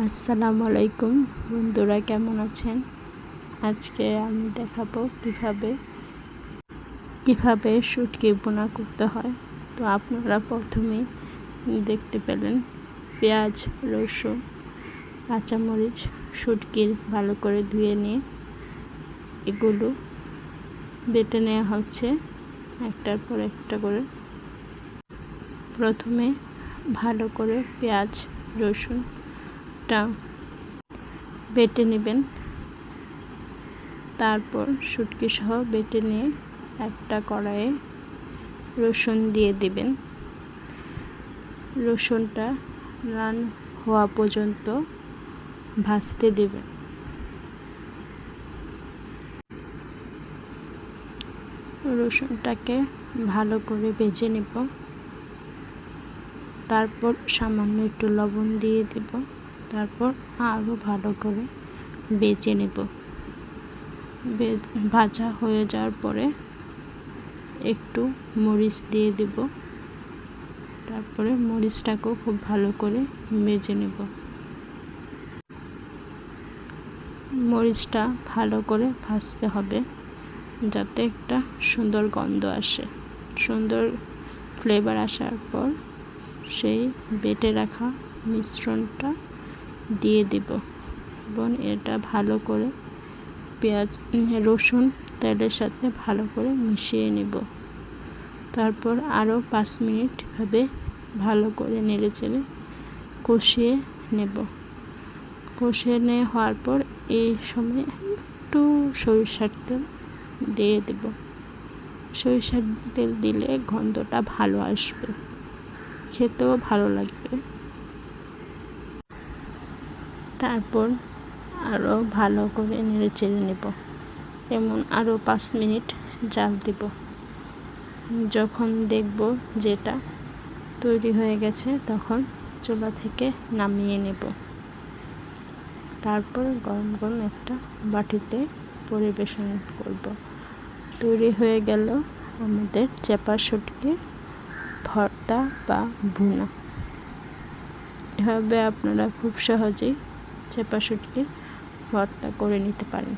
আসসালামু আলাইকুম। বন্ধুরা, কেমন আছেন? আজকে আমি দেখাবো কীভাবে কীভাবে শুটকি বোনা করতে হয়। তো আপনারা প্রথমে দেখতে পেলেন পেঁয়াজ, রসুন, কাঁচামরিচ শুটকির ভালো করে ধুয়ে নিয়ে এগুলো বেটে নেওয়া হচ্ছে একটার পর একটা করে। প্রথমে ভালো করে পেঁয়াজ, রসুন টা বেটে নেবেন। তারপর শুটকি সহ বেটে নিয়ে একটা কড়াইয়ে রসুন দিয়ে দেবেন। রসুনটা রান হওয়া পর্যন্ত ভাজতে দেবেন। রসুনটাকে ভালো করে ভেজে নেব। তারপর সামান্য একটু লবণ দিয়ে দেব। তারপর আরও ভালো করে বেজে নেব। ভাজা হয়ে যাওয়ার পরে একটু মরিচ দিয়ে দেব। তারপরে মরিচটাকেও খুব ভালো করে বেজে নেব। মরিচটা ভালো করে ভাজতে হবে যাতে একটা সুন্দর গন্ধ আসে। সুন্দর ফ্লেভার আসার পর সেই বেটে রাখা মিশ্রণটা দিয়ে দেব। এবং এটা ভালো করে পেঁয়াজ রসুন তেলের সাথে ভালো করে মিশিয়ে নেব। তারপর আরও পাঁচ মিনিট ভাবে ভালো করে নেড়ে চেড়ে কষিয়ে নেব। কষিয়ে নিয়ে হওয়ার পর এই সময় একটু সরিষার তেল দিয়ে দেব। সরিষার তেল দিলে গন্ধটা ভালো আসবে, খেতেও ভালো লাগবে। তারপর আরও ভালো করে নেড়ে চেড়ে নেব। এমন আরও পাঁচ মিনিট জাল দিব। যখন দেখব যেটা তৈরি হয়ে গেছে, তখন চুলা থেকে নামিয়ে নেব। তারপর গরম গরম একটা বাটিতে পরিবেশন করব। তৈরি হয়ে গেল আমাদের চেপা শুটকি ভর্তা বা ভুনা। এভাবে আপনারা খুব সহজেই চেপা শুটকির ভর্তা করে নিতে পারেন।